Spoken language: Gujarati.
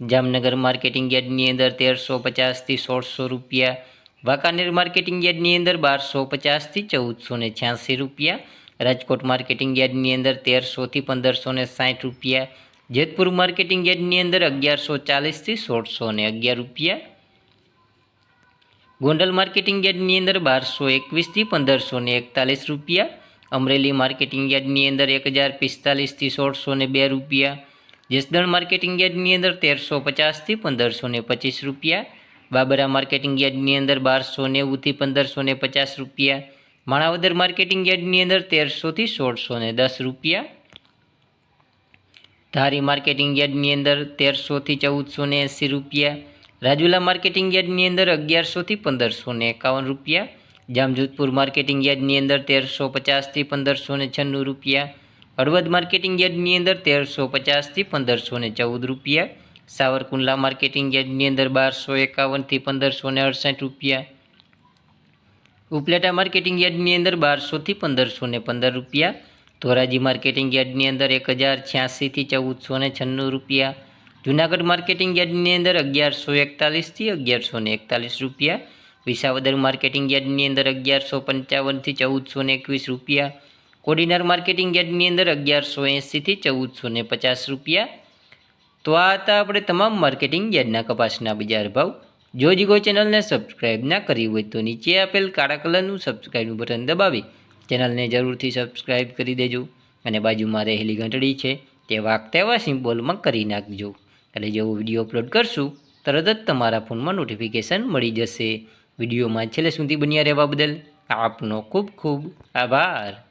જામનગર માર્કેટિંગ યાર્ડની અંદર તેરસો પચાસથી સોળસો રૂપિયા, વાંકાનેર માર્કેટિંગ યાર્ડની અંદર બારસો પચાસથી ચૌદસો ને છ્યાસી રૂપિયા, રાજકોટ માર્કેટિંગ યાર્ડની અંદર તેરસોથી પંદરસો ને સાઠ રૂપિયા, જેતપુર માર્કેટિંગ યાર્ડની અંદર અગિયારસો ચાલીસથી સોળસો ને અગિયાર રૂપિયા, ગોંડલ માર્કેટિંગ યાર્ડની અંદર બારસો એકવીસથી પંદરસો ને એકતાલીસ રૂપિયા, અમરેલી માર્કેટિંગ યાર્ડની અંદર એક હજાર પિસ્તાલીસથી સોળસો ને બે રૂપિયા જસદણ માર્કેટિંગ યાર્ડની અંદર તેરસો પચાસથી પંદરસો ને પચીસ રૂપિયા, બાબરા માર્કેટિંગ યાર્ડની અંદર બારસો નેવુંથી પંદરસો ને પચાસ રૂપિયા, માણાવદર માર્કેટિંગ યાર્ડની અંદર તેરસોથી સોળસો ને દસ રૂપિયા, ધારી માર્કેટિંગ યાર્ડની અંદર તેરસોથી ચૌદસો ને એંસી રૂપિયા, રાજુલા માર્કેટિંગ યાર્ડની અંદર અગિયારસોથી પંદરસો ને એકાવન રૂપિયા, જામજોધપુર માર્કેટિંગ યાર્ડની અંદર તેરસો પચાસથી પંદરસો ને છન્નું રૂપિયા હળવદ માર્કેટિંગ યાર્ડની અંદર તેરસો પચાસથી પંદરસો ને ચૌદ રૂપિયા. સાવરકુંડલા માર્કેટિંગ યાર્ડની અંદર બારસો એકાવનથી પંદરસો ને અડસઠ રૂપિયા. ઉપલેટા માર્કેટિંગ યાર્ડની અંદર બારસોથી પંદરસો ને પંદર રૂપિયા. ધોરાજી માર્કેટિંગ યાર્ડની અંદર એક હજાર છ્યાસીથી ચૌદસો ને છન્નું રૂપિયા. જુનાગઢ માર્કેટિંગ યાર્ડની અંદર અગિયારસો એકતાલીસથી અગિયારસો ને એકતાલીસ રૂપિયા. વિસાવદર માર્કેટિંગ યાર્ડની અંદર અગિયારસો પંચાવનથી ચૌદસો ને એકવીસ રૂપિયા. કોડીનાર માર્કેટિંગ યાર્ડની અંદર અગિયારસો એંસીથી ચૌદસો ને પચાસ રૂપિયા. તો આ હતા આપણે તમામ માર્કેટિંગ યાર્ડના કપાસના બજાર ભાવ. જો જીગો ચેનલને સબસ્ક્રાઈબ ના કરી હોય તો નીચે આપેલ કાળા કલરનું સબસ્ક્રાઈબનું બટન દબાવી ચેનલને જરૂરથી સબસ્ક્રાઈબ કરી દેજો અને બાજુમાં રહેલી ઘંટડી છે તે વાક તેવા સિમ્બોલમાં કરી નાખજો. એટલે જેવો વીડિયો અપલોડ કરશું, તરત જ તમારા ફોનમાં નોટિફિકેશન મળી જશે. વિડીયોમાં છેલ્લે સુધી બન્યા રહેવા બદલ આપનો ખૂબ ખૂબ આભાર.